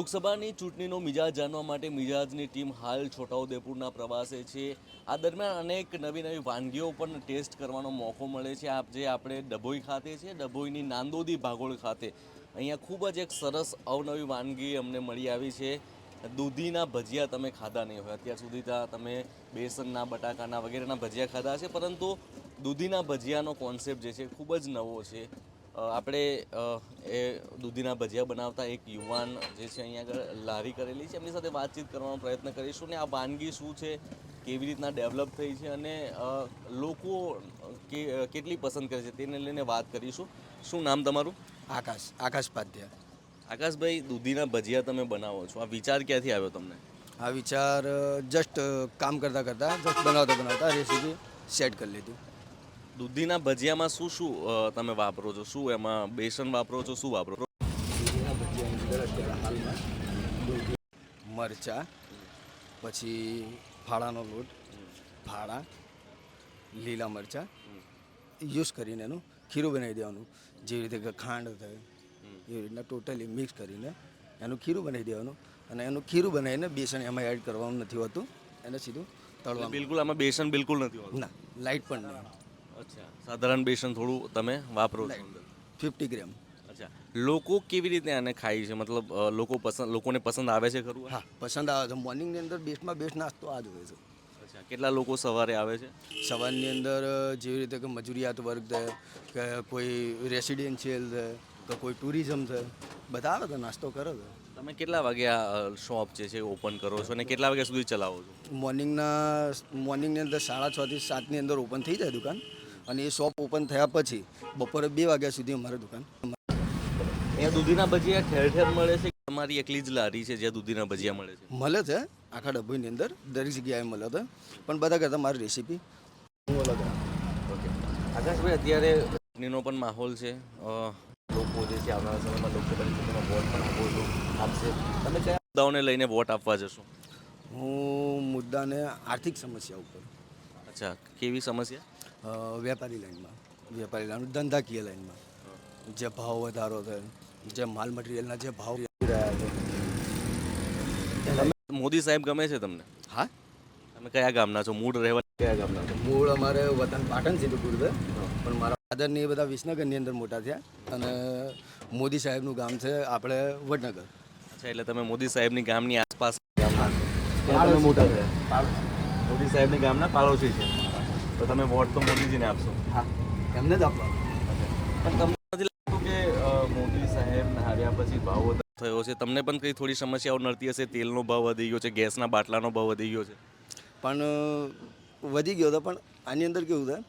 લોકસભાની ચૂંટણીનો મિજાજ જાણવા માટે મિજાજની ટીમ હાલ છોટાઉદેપુરના પ્રવાસે છે. આ દરમિયાન અનેક નવી નવી વાનગીઓ પણ ટેસ્ટ કરવાનો મોકો મળે છે. આપ જે આપણે ડભોઈ ખાતે છે, ડભોઈની નાંદોદી ભાગોળ ખાતે, અહીંયા ખૂબ જ એક સરસ અવનવી વાનગી અમને મળી આવી છે. દૂધીના ભજીયા તમે ખાધા નહીં હોય, અત્યાર સુધી તમે બેસનના, બટાકાના વગેરેના ભજીયા ખાધા છે, પરંતુ દૂધીના ભજીયાનો કોન્સેપ્ટ જે છે ખૂબ જ નવો છે. આપણે એ દૂધીના ભજીયા બનાવતા એક યુવાન જે છે અહીંયા આગળ લારી કરેલી છે એમની સાથે વાતચીત કરવાનો પ્રયત્ન કરીશું ને આ વાનગી શું છે કેવી રીતના ડેવલપ થઈ છે અને લોકો કે કેટલી પસંદ કરે છે તેને લઈને વાત કરીશું. શું નામ તમારું? આકાશ આકાશ પાધ્યા આકાશભાઈ દૂધીના ભજીયા તમે બનાવો છો. આ વિચાર ક્યાંથી આવ્યો તમને? આ વિચાર જસ્ટ કામ કરતાં કરતાં જસ્ટ બનાવતા બનાવતા રેસીપી સેટ કરી લીધી. દૂધીના ભજીયામાં શું શું તમે વાપરો છો? શું એમાં બેસન વાપરો છો? શું વાપરો મરચાં પછી ફાળાનો લોટ ફાળા લીલા મરચાં યુઝ કરીને એનું ખીરું બનાવી દેવાનું. જેવી રીતે ખાંડ થાય એવી રીતના ટોટલી મિક્સ કરીને એનું ખીરું બનાવી દેવાનું અને એનું ખીરું બનાવીને બેસન એમાં એડ કરવાનું નથી હોતું. એને સીધું તળવાનું. બિલકુલ આમાં બેસન બિલકુલ નથી હોતું? ના લાઇટ પણ નહીં. અચ્છા. સાધારણ બેસન થોડું તમે વાપરો છો ફિફ્ટી ગ્રામ. અચ્છા. લોકો કેવી રીતે આને ખાય છે? મતલબ લોકો પસંદ લોકોને પસંદ આવે છે ખરું હા પસંદ આવે છે. મોર્નિંગની અંદર બેસ્ટમાં બેસ્ટ નાસ્તો આ જ હોય છે. અચ્છા. કેટલા લોકો સવારે આવે છે? સવારની અંદર જેવી રીતે કે મજૂરિયાત વર્ગ છે કે કોઈ રેસિડેન્શિયલ છે કે કોઈ ટુરિઝમ છે બધા આવે તો નાસ્તો કરે છે. તમે કેટલા વાગે આ શોપ જે છે ઓપન કરો છો અને કેટલા વાગ્યા સુધી ચલાવો છો? મોર્નિંગના મોર્નિંગની અંદર સાડા છથી સાતની અંદર ઓપન થઈ જાય દુકાન. અને એ શોપ ઓપન થયા પછી બપોરે બે વાગ્યા સુધી અમારે દુકાન. અહીંયા દૂધીના ભજીયા ઠેર ઠેર મળે છે કે તમારી એકલી જ લારી છે જ્યાં દૂધીના ભજીયા મળે છે? મળે છે આખા ડબ્બીની અંદર દરેક જગ્યાએ મળે છે. પણ બધા કરતાં મારી રેસીપી અલગ ઓકે આકાશભાઈ અત્યારે ચૂંટણીનો પણ માહોલ છે. લોકો જે છે આવનારા સમયમાં લોકસભાની ચૂંટણીમાં વોટ પણ આપશે. તમે કયા મુદ્દાઓને લઈને વોટ આપવા જશો? હું મુદ્દાને આર્થિક સમસ્યા ઉપર. અચ્છા કેવી સમસ્યા? વેપારી લાઈનમાં વેપારી લાઈન ધંધાકીય લાઈનમાં જે ભાવ વધારો છે જે માલ મટીરિયલના જે ભાવ રહ્યા છે. મોદી સાહેબ ગમે છે તમને? હા? તમે કયા ગામના છો? મૂળ રહેવા કયા ગામના છો? મૂળ અમારે વતન પાટણ છે છે. પણ મારા ફાધર ને એ બધા વિસનગરની અંદર મોટા થયા. અને મોદી સાહેબનું ગામ છે આપણે વડનગર. અચ્છા એટલે તમે મોદી સાહેબની ગામની આસપાસ મોટા થયા. મોદી સાહેબની ગામના પાડોશી છે. તો તમે વોટ તો મોદીજીને આપશો. હા એમને જ આપવાનું. પણ તમને નથી લાગતું કે મોદી સાહેબ હાર્યા પછી ભાવ વધારો થયો છે? તમને પણ કઈ થોડી સમસ્યાઓ નડતી હશે? તેલનો ભાવ વધી ગયો છે ગેસના બાટલાનો ભાવ વધી ગયો છે. પણ વધી ગયો હતો પણ આની અંદર કેવું થાય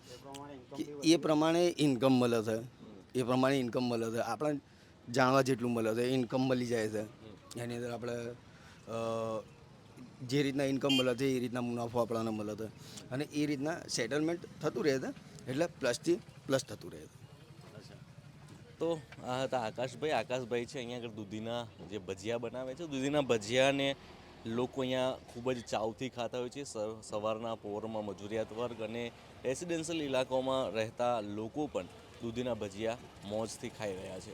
કે એ પ્રમાણે ઇન્કમ મળે છે. એ પ્રમાણે ઇન્કમ મળે છે. આપણે જાણવા જેટલું મળે છે ઇન્કમ મળી જાય છે. એની અંદર આપણે જે રીતના ઇન્કમ મળે છે, એ રીતના મુનાફો આપણાને મળે છે. અને એ રીતના સેટલમેન્ટ થતું રહે છે, એટલે પ્લસથી પ્લસ થતું રહે છે. તો આ હતા આકાશભાઈ. આકાશભાઈ છે અહીંયા આગળ દૂધીના જે ભજીયા બનાવે છે. દૂધીના ભજીયાને લોકો અહીંયા ખૂબ જ ચાવથી ખાતા હોય છે. સવારના પોરમાં મજૂરિયાત વર્ગ અને રેસિડેન્શિયલ ઇલાકાઓમાં રહેતા લોકો પણ દૂધીના ભજીયા મોજથી ખાઈ રહ્યા છે.